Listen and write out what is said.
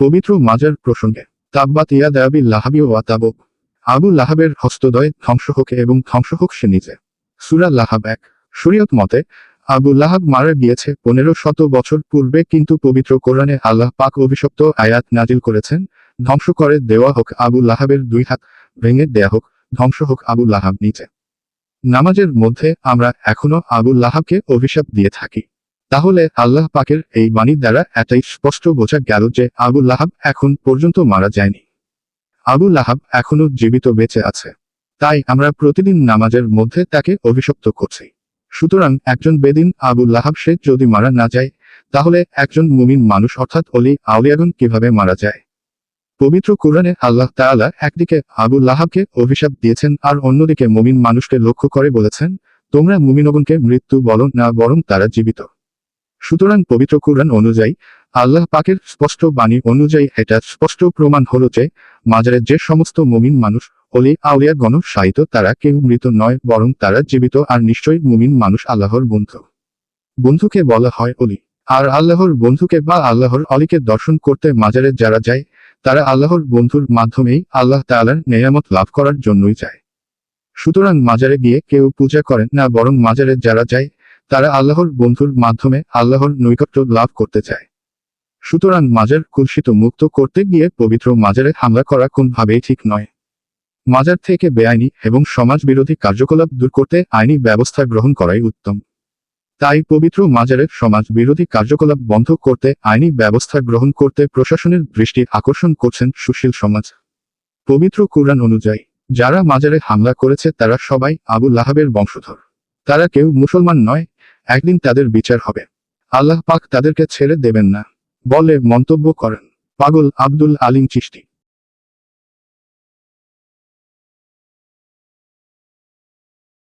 পবিত্র মাজার প্রসঙ্গে তাব্বাত ইয়া দায়াবি লাহাবি ওয়া তাবক আবু লাহাবের হস্তদয় ধ্বংস হোক এবং ধ্বংস হোক সে নিজে। সুরা লাহাব এক। শরীয়ত মতে, আবু লাহাব মারা গিয়েছে পনেরো শত বছর পূর্বে কিন্তু পবিত্র কোরআনে আল্লাহ পাক অভিশপ্ত আয়াত নাজিল করেছেন, ধ্বংস করে দেওয়া হোক আবু লাহাবের দুই হাত, ভেঙে দেয়া হোক, ধ্বংস হোক আবু লাহাব নিচে নামাজের মধ্যে আমরা এখনও আবু লাহাবকে অভিশাপ দিয়ে থাকি। তাহলে আল্লাহ পাকের এই বাণীর দ্বারা এটাই স্পষ্ট বোঝা গেল যে আবু লাহাব এখন পর্যন্ত মারা যায়নি। আবু লাহাব এখনও জীবিত বেঁচে আছে। তাই আমরা প্রতিদিন নামাজের মধ্যে তাকে অভিশপ্ত করছি। সুতরাং একজন বেদিন আবু লাহাব সে যদি মারা না যায়, তাহলে একজন মুমিন মানুষ অর্থাৎ অলি আউলিয়াগন কীভাবে মারা যায়? পবিত্র কোরআনে আল্লাহ তাআলা একদিকে আবু লাহাবকে অভিশাপ দিয়েছেন আর অন্যদিকে মুমিন মানুষকে লক্ষ্য করে বলেছেন, তোমরা মুমিনগণকে মৃত্যু বলো না, বরং তারা জীবিত। সুতরাং পবিত্র কোরআন অনুযায়ী, আল্লাহ পাকের স্পষ্ট বাণী অনুযায়ী এটা স্পষ্ট প্রমাণ হল যে মাজারের যে সমস্ত মুমিন মানুষ, অলি, আউলিয়া, গণ সাহিত তারা কেউ মৃত নয়, বরং তারা জীবিত আর নিশ্চয়ই মুমিন মানুষ আল্লাহর বন্ধু। বন্ধুকে বলা হয় অলি। আর আল্লাহর বন্ধুকে বা আল্লাহর অলিকে দর্শন করতে মাজারে যারা যায়, তারা আল্লাহর বন্ধুর মাধ্যমেই আল্লাহ তাআলার নেয়ামত লাভ করার জন্যই যায়। সুতরাং মাজারে গিয়ে কেউ পূজা করেন না, বরং মাজারে যারা যায় তারা আল্লাহর বন্ধুর মাধ্যমে আল্লাহর নৈকট্য লাভ করতে চায়। সুতরাং মাজার কুলসিত মুক্ত করতে গিয়ে পবিত্র মাজারে হামলা করা কোনভাবেই ঠিক নয়। মাজার থেকে বেআইনি এবং সমাজ বিরোধী কার্যকলাপ দূর করতে আইনি ব্যবস্থা গ্রহণ করাই উত্তম। তাই পবিত্র মাজারের সমাজ বিরোধী কার্যকলাপ বন্ধ করতে আইনি ব্যবস্থা গ্রহণ করতে প্রশাসনের দৃষ্টি আকর্ষণ করছেন সুশীল সমাজ। পবিত্র কুরআন অনুযায়ী, যারা মাজারে হামলা করেছে তারা সবাই আবু লাহাবের বংশধর। তারা কেউ মুসলমান নয় একদিন তাদের বিচার হবে। আল্লাহ পাক তাদেরকে ছেড়ে দেবেন না। বলে মন্তব্য করেন। পাগল আব্দুল আলিম চিশতি।